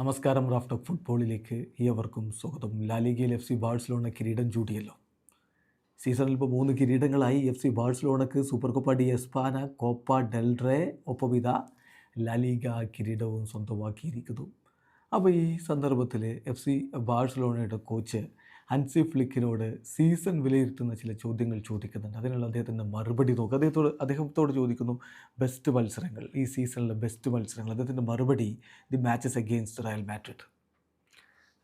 നമസ്കാരം raft of ഫുട്ബോളിലേക്ക് ഏവർക്കും സ്വാഗതം. ലാലിഗയിൽ എഫ് സി ബാഴ്സലോണ കിരീടം ചൂടിയല്ലോ സീസണിൽ ഇപ്പോൾ മൂന്ന് കിരീടങ്ങളായി F C ബാഴ്സലോണക്ക് Supercopa de España Copa del Rey ഒപ്പം ലാലിഗ കിരീടവും സ്വന്തമാക്കിയിരിക്കുന്നു. അപ്പോൾ ഈ സന്ദർഭത്തിൽ എഫ് സി ബാഴ്സലോണയുടെ കോച്ച് ഹൻസി ഫ്ലിക്കിനോട് സീസൺ വിലയിരുത്തുന്ന ചില ചോദ്യങ്ങൾ ചോദിക്കുന്നുണ്ട്. അതിനുള്ള അദ്ദേഹത്തിന്റെ മറുപടി നോക്കുക അദ്ദേഹത്തോട് അദ്ദേഹത്തോട് ചോദിക്കുന്നു ബെസ്റ്റ് മത്സരങ്ങൾ ഈ സീസണിലെ ബെസ്റ്റ് മത്സരങ്ങൾ അദ്ദേഹത്തിന്റെ മറുപടി the matches against Real Madrid.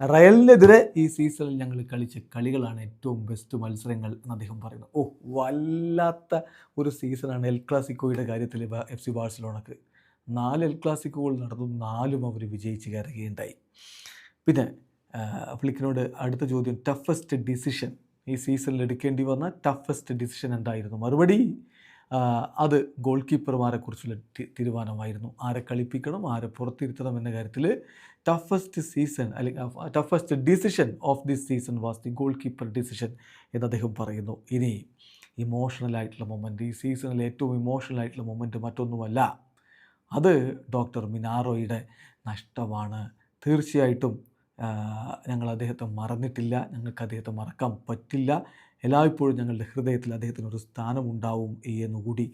റയലിനെതിരെ ഈ സീസണിൽ ഞങ്ങൾ കളിച്ച കളികളാണ് ഏറ്റവും ബെസ്റ്റ് മത്സരങ്ങൾ എന്ന് അദ്ദേഹം പറയുന്നു. ഓ വല്ലാത്ത ഒരു സീസണാണ് എൽ ക്ലാസിക്കോയുടെ കാര്യത്തിൽ എഫ് സി ബാഴ്സലോണക്ക്. നാല് എൽ ക്ലാസിക്കോകൾ നടന്നു നാലും അവർ വിജയിച്ച് കയറുകയുണ്ടായി. പിന്നെ ഫ്ലിക്കിനോട് അടുത്ത ചോദ്യം ടഫസ്റ്റ് ഡിസിഷൻ ഈ സീസണിൽ എടുക്കേണ്ടി വന്ന ടഫസ്റ്റ് ഡിസിഷൻ എന്തായിരുന്നു? മറുപടി അത് ഗോൾ കീപ്പർമാരെ കുറിച്ചുള്ള തീരുമാനമായിരുന്നു. ആരെ കളിപ്പിക്കണം ആരെ പുറത്തിരുത്തണം എന്ന കാര്യത്തിൽ ടഫസ്റ്റ് സീസൺ അല്ലെങ്കിൽ toughest decision of this season was the goalkeeper decision എന്ന് അദ്ദേഹം പറയുന്നു. ഇനി ഇമോഷണൽ ആയിട്ടുള്ള മൊമെന്റ് ഈ സീസണിൽ ഏറ്റവും ഇമോഷണൽ ആയിട്ടുള്ള മൊമെന്റ് മറ്റൊന്നുമല്ല. അത് ഡോക്ടർ മിനാറോയുടെ നഷ്ടമാണ്. തീർച്ചയായിട്ടും ഞങ്ങൾ അദ്ദേഹത്തെ മറന്നിട്ടില്ല ഞങ്ങൾക്ക് അദ്ദേഹത്തെ മറക്കാൻ പറ്റില്ല. എല്ലായ്പ്പോഴും ഞങ്ങളുടെ ഹൃദയത്തിൽ അദ്ദേഹത്തിന് ഒരു സ്ഥാനമുണ്ടാവും എന്നുകൂടി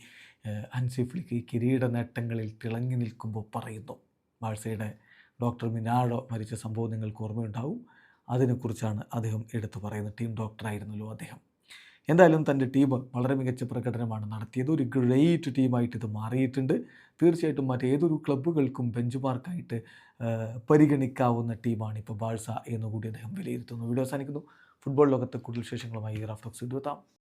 അൻസി ഫ്ലിക്ക് ഈ കിരീട നേട്ടങ്ങളിൽ തിളങ്ങി നിൽക്കുമ്പോൾ പറയുന്നു. ബാഴ്സയുടെ ഡോക്ടർ മിനാഡോ മരിച്ച സംഭവം നിങ്ങൾക്ക് ഓർമ്മയുണ്ടാവും. അതിനെക്കുറിച്ചാണ് അദ്ദേഹം എടുത്തു പറയുന്നത് ടീം ഡോക്ടറായിരുന്നല്ലോ അദ്ദേഹം. എന്തായാലും തന്റെ ടീം വളരെ മികച്ച പ്രകടനമാണ് നടത്തിയത്. ഒരു ഗ്രേറ്റ് ടീമായിട്ട് ഇത് മാറിയിട്ടുണ്ട്. തീർച്ചയായിട്ടും മറ്റേതൊരു ക്ലബ്ബുകൾക്കും ബെഞ്ച് മാർക്കായിട്ട് പരിഗണിക്കാവുന്ന ടീമാണ് ഇപ്പോൾ ബാഴ്സ എന്നുകൂടി അദ്ദേഹം വിലയിരുത്തുന്നു. വീഡിയോ അവസാനിക്കുന്നു. ഫുട്ബോൾ ലോകത്തെ കൂടുതൽ വിശേഷങ്ങളുമായി റാഫ്റ്റോക്സ് എത്താം.